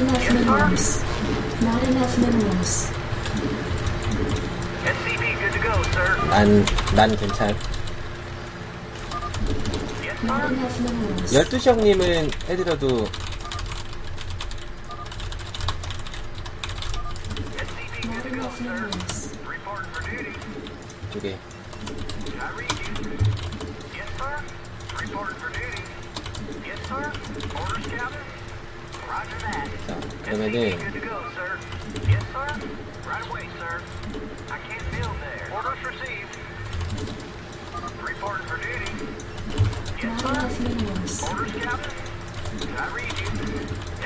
enough minerals. Not enough minerals. SCP good to go, sir. 난, 난 괜찮. Not enough minerals. 12시 형님은 해드려도 Not enough minerals. Reporting for duty. 쪽에. I read you. Yes, sir. Reporting for duty. Yes, sir. Orders, Captain. Roger that. 그러면은.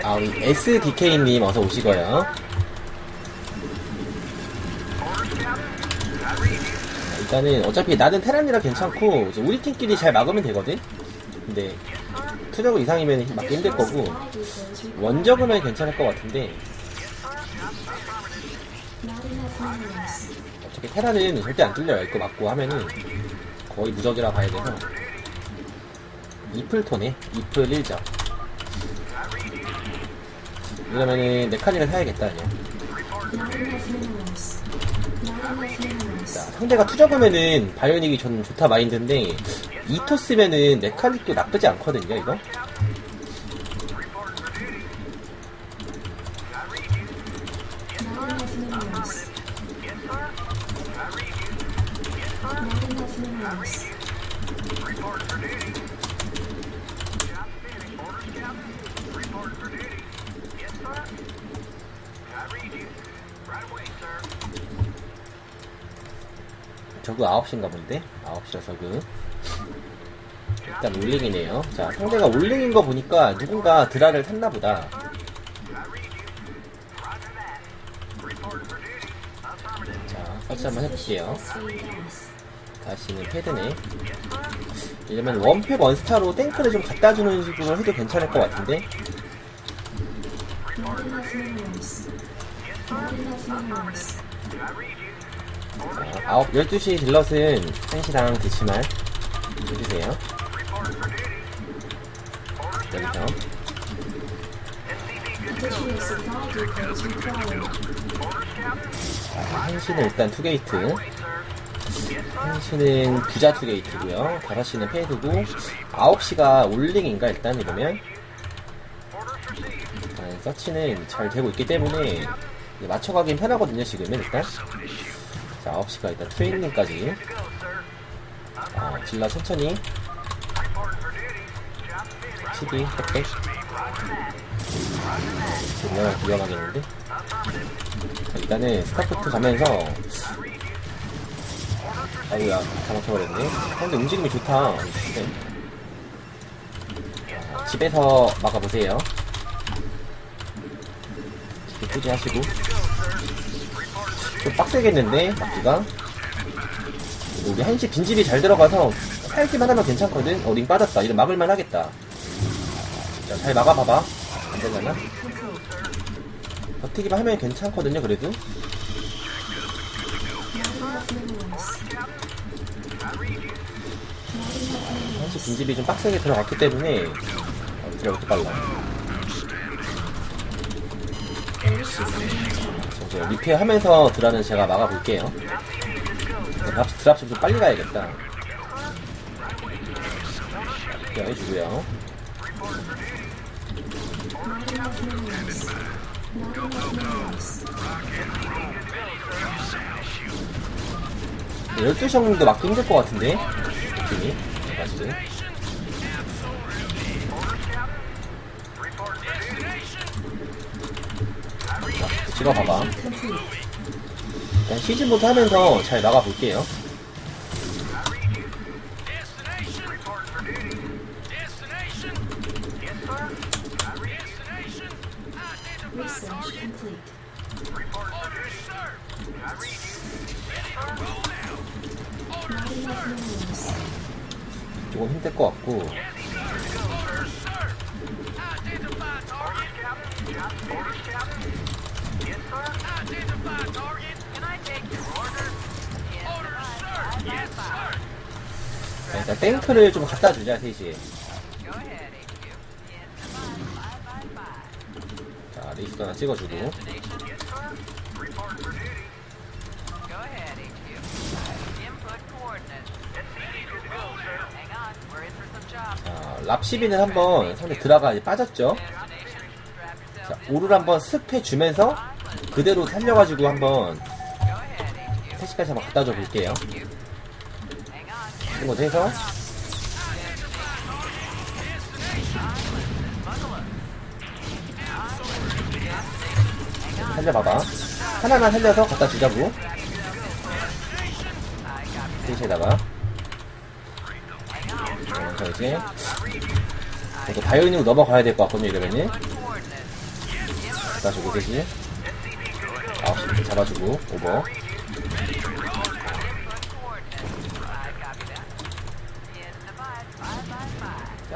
아, 우리 SDK님 어서 오시고요. 일단은 어차피 나는 테란이라 괜찮고 우리 팀끼리 잘 막으면 되거든. 근데 투저그 이상이면 막기 힘들 거고. 원적으면 괜찮을 것 같은데. 어차피 테란은 절대 안 뚫려요. 이거 맞고 하면은 거의 무적이라 봐야 돼서 이플 토네. 이플 1점. 이러면은 네카니를 사야겠다 그냥. 자, 상대가 투적으면은 바이오닉이 저는 좋다 마인드인데 이토 쓰면은 네카닉도 나쁘지 않거든요 이거. 저그 9시인가 본데? 9시라 저그. 일단 올링이네요. 자, 상대가 올링인 거 보니까 누군가 드라를 탔나 보다. 자, 설치 한번 해볼게요. 다시는 패드네. 이러면 원팩 원스타로 탱크를 좀 갖다주는 식으로 해도 괜찮을 것 같은데? 자, 9, 12시 딜럿은 1시랑 대치말 해주세요. 여기서. 1시는 일단 투게이트. 1시는 부자 투게이트고요 5시는 패드고 9시가 올링인가 일단 이러면 아, 서치는 잘 되고 있기 때문에 맞춰가긴 편하거든요 지금은 일단 자 9시가 일단 트레이닝까지 아, 질러 천천히. CD 흑백 질러 위험하겠는데? 자, 일단은 스타포트 가면서. 아이고야. 다 막혀버렸네. 근데 움직임이 좋다. 네. 자, 집에서 막아보세요. 집에 포지하시고. 좀 빡세겠는데 막기가 우리 한시 빈집이 잘 들어가서 살기만 하면 괜찮거든 어 링 빠졌다 이런 막을만 하겠다 자 잘 막아봐봐 안 되려나? 버티기만 하면 괜찮거든요 그래도 사실 빈집이 좀 빡세게 들어갔기 때문에 어, 이렇게 빨라. 저 리페어 하면서 드라는 제가 막아볼게요. 드랍, 드랍 좀 빨리 가야겠다. 리페어 해주고요. Not enough minerals. Not enough minerals. 12시 형님도 막기 힘들 것 같은데? 느낌이. 맞지? 자, 찍어봐봐. 일단 시즌 모드 하면서 잘 minerals. 조금 힘들 것 같고. 자, 일단 탱크를 좀 갖다 주자, 3시에. 자, 레이스도 하나 찍어주고. 자, 랍12는 한번 상대 드라가 이제 빠졌죠. 자. 오를 한번 습 해주면서 그대로 살려가지고 한번 Go ahead, HQ. 택시까지 한번 갖다 줘 볼게요. 이런 거 해서 살려봐봐. 하나만 살려서 갖다 주자고. 셋에다가. 자, 이제. 또 바이오닉으로 넘어가야 될 것 같거든요, 이러면은. 갖다 주고, 셋이. 9시 잡아주고, 오버.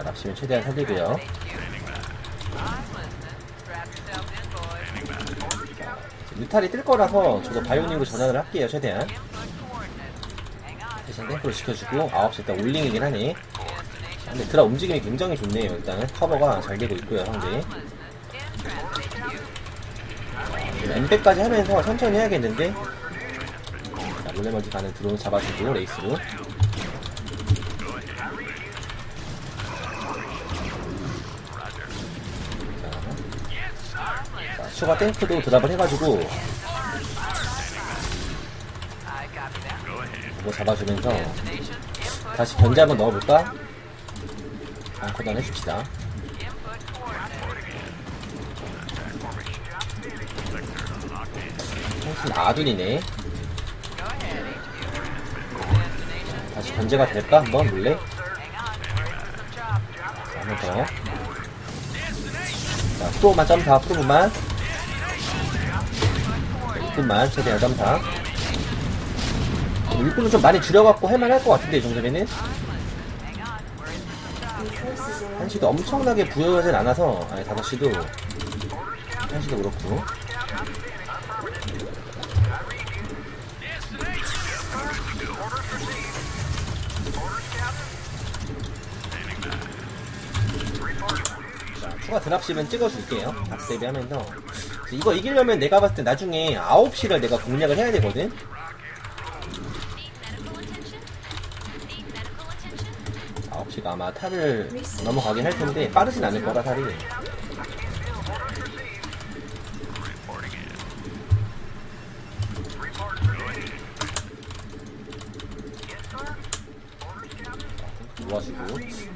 납치면 최대한 살리고요. 뮤탈이 뜰 거라서 저도 바이오닉으로 전환을 할게요, 최대한. 대신 탱크로 시켜주고, 9시 일단 올링이긴 하네. 근데 드라 움직임이 굉장히 좋네요, 일단. 커버가 잘 되고 있고요, 상대. 엠백까지 하면서 천천히 해야겠는데. 자, 몰래멀티 가는 드론 잡아주고, 레이스로. 추가 탱크도 드랍을 해가지고, 이거 잡아주면서, 다시 견제 한번 넣어볼까? 앙커단 해줍시다. 훨씬 아둔이네. 다시 견제가 될까? 한번 몰래? 자, 한번 더. 자, 프로만 점사, 프로만. 6분만, 최대한 점사. 6분은 좀 많이 줄여갖고 할만할 것 같은데, 이 정도면은. 한시도 엄청나게 부여하진 않아서, 아니, 5시도. 한시도 그렇고. 자, 추가 드랍십은 찍어줄게요. 박 대비 하면서. 이거 이기려면 내가 봤을 때 나중에 9시를 내가 공략을 해야 되거든? Need medical attention? Need medical attention? 9시가 아마 탈을 넘어가긴 할 텐데, 빠르진 않을 거라, 탈이.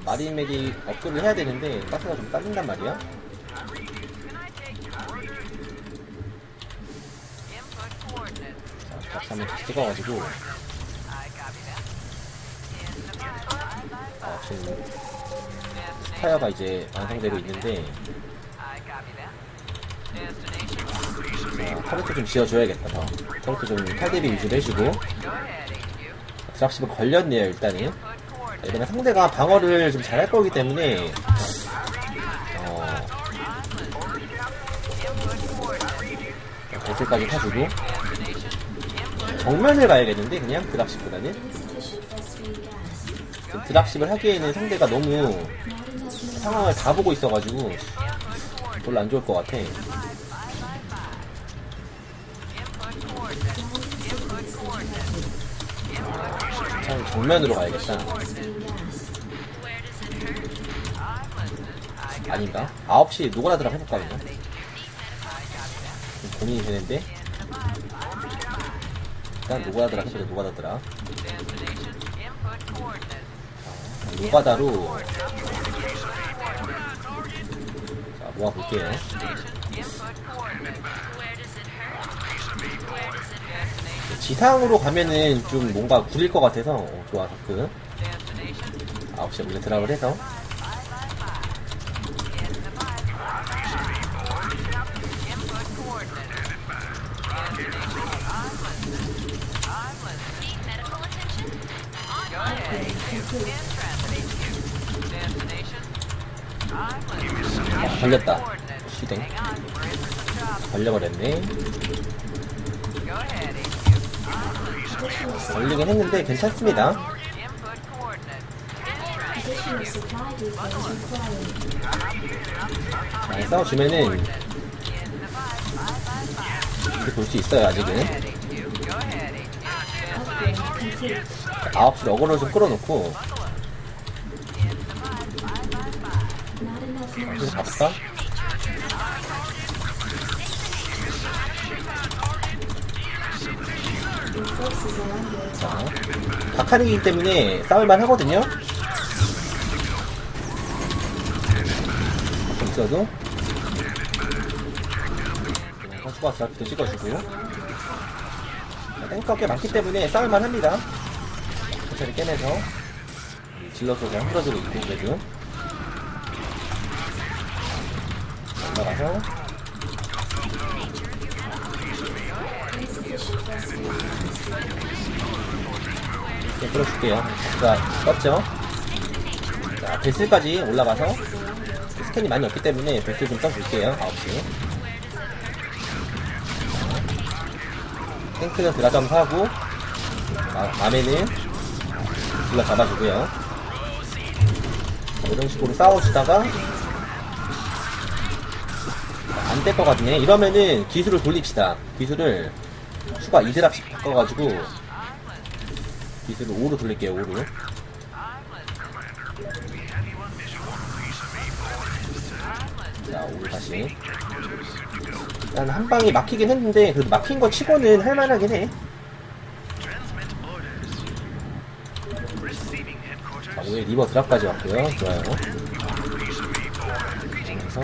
마린 메디 업글을 해야 되는데 가스가 좀 딸린단 말이야 다시 찍어가지고. 아 지금 스타이어가 이제 완성되고 있는데 자 터렛도 좀 지어줘야겠다 더. 터렛도 좀 탈대비 위주로 해주고. 드랍십은 걸렸네요 일단은. 자, 이러면 상대가 방어를 좀 잘할 거기 때문에 어 배틀까지 타주고 정면을 가야겠는데 그냥 드랍십보다는 드랍십을 하기에는 상대가 너무. 상황을 다 보고 있어가지고 별로 안 좋을 것 같아 차라리 정면으로 가야겠다. 아닌가? 9시 노가다 드랍 해볼까 그냥 좀 고민이 되는데 일단 노가다 드랍 해보자 노가다 드랍 노가다로 자 모아볼게요 지상으로 가면은 좀 뭔가 구릴 것 같아서. 어, 좋아 다크. 9시에 원래 드랍을 해서 걸렸다 시댕 걸려버렸네 걸리긴 했는데 괜찮습니다. 잘 싸워주면은 이렇게 볼 수 있어요, 아직은. 9시 어그로 좀 끌어놓고, attack. 자, 각하이기 때문에 싸울만 하거든요? 있어도. 그냥 선수가 드랍도 찍어주고. 자, 탱커가 꽤 많기 때문에 싸울만 합니다. 깨면서. 이 질러서 그냥 풀어주고 있고, 그래도. 올라가서. 네, 풀어줄게요. 자, 떴죠? 자, 베슬까지 올라가서. 스캔이 많이 없기 때문에 베슬 좀 떠줄게요. 9시. 탱크는 드라점 사고, 아, 맘에는 둘러 잡아주고요. 자, 이런 식으로 싸워주다가, 안될것 같네. 이러면은 기술을 돌립시다. 기술을 추가 2드랍씩 바꿔가지고, 기술을 5로 돌릴게요, 5로. 자, 5로 다시. 일단 한 방이 막히긴 했는데, 그래도 막힌 거 치고는 할만하긴 해. 자, 5에 리버 드랍까지 왔고요. 좋아요. 그러면서,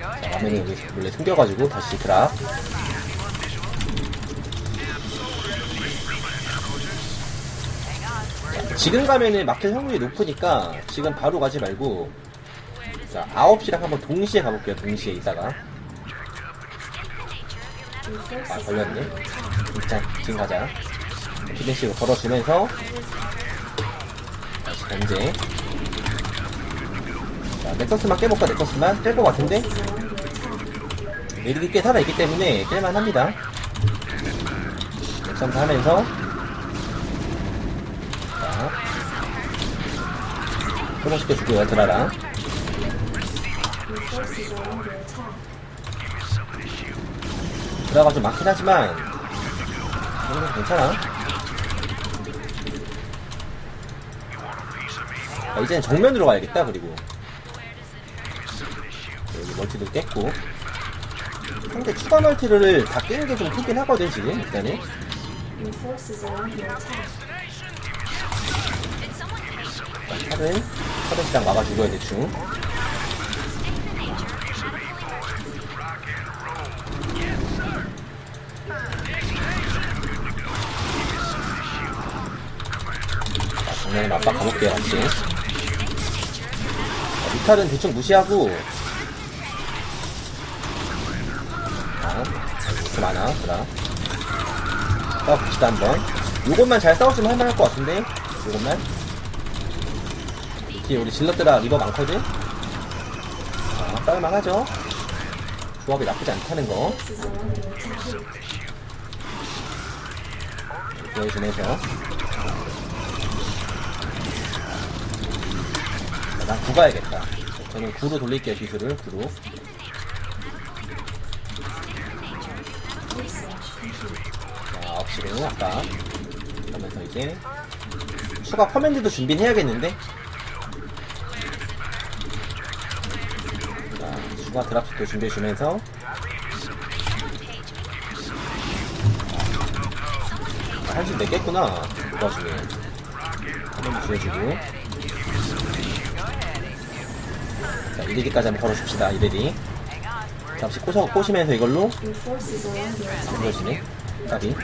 자, 화면에 여기 원래 숨겨가지고 다시 드랍. 지금 가면은 막힐 확률이 높으니까 지금 바로 가지 말고 자 9시랑 한번 동시에 가볼게요 동시에 이따가. 아 걸렸네. 자 지금 가자. 피드식으로 걸어주면서 다시 견제. 자 넥서스만 깨볼까 넥서스만? 깰 것 같은데. 메릭이 꽤 살아있기 때문에 깰만 합니다. 넥서스 하면서 소모시켜주고요 attack. 드라가 좀 많긴 하지만 이 정도는 괜찮아. 아, 이제는 정면으로 가야겠다 그리고. 여기 멀티도 깼고. 상대 추가 멀티를 다 깨는 게 좀 크긴 하거든 지금 일단은. Forces 시장 막아주고야 대충 자, 정면에 맞박 가볼게요 같이. 자, 미탈은 대충 무시하고. 자, 이렇게 많아 그라 싸워봅시다 한번. 요것만 잘 싸워주면 할만할 것 같은데? 요것만 뒤에 우리 질럿들아 리버 많거든? 자, 싸울만 하죠? 조합이 나쁘지 않다는 거. 보여주면서 자, 난9 가야겠다 저는 9로 돌릴게요 기술을 9로 Research complete. 자 9시로 아까 그러면서 이제 추가 커맨드도 준비는 해야겠는데 자 추가 드랍식도 준비해주면서. 아, 한숨 냈겠구나 그 와중에. 커맨드 주해주고. 자 1레디까지 한번 걸어줍시다 1레디 잠시 꼬셔 꼬시면서 이걸로. Attack. 그러시네. 까비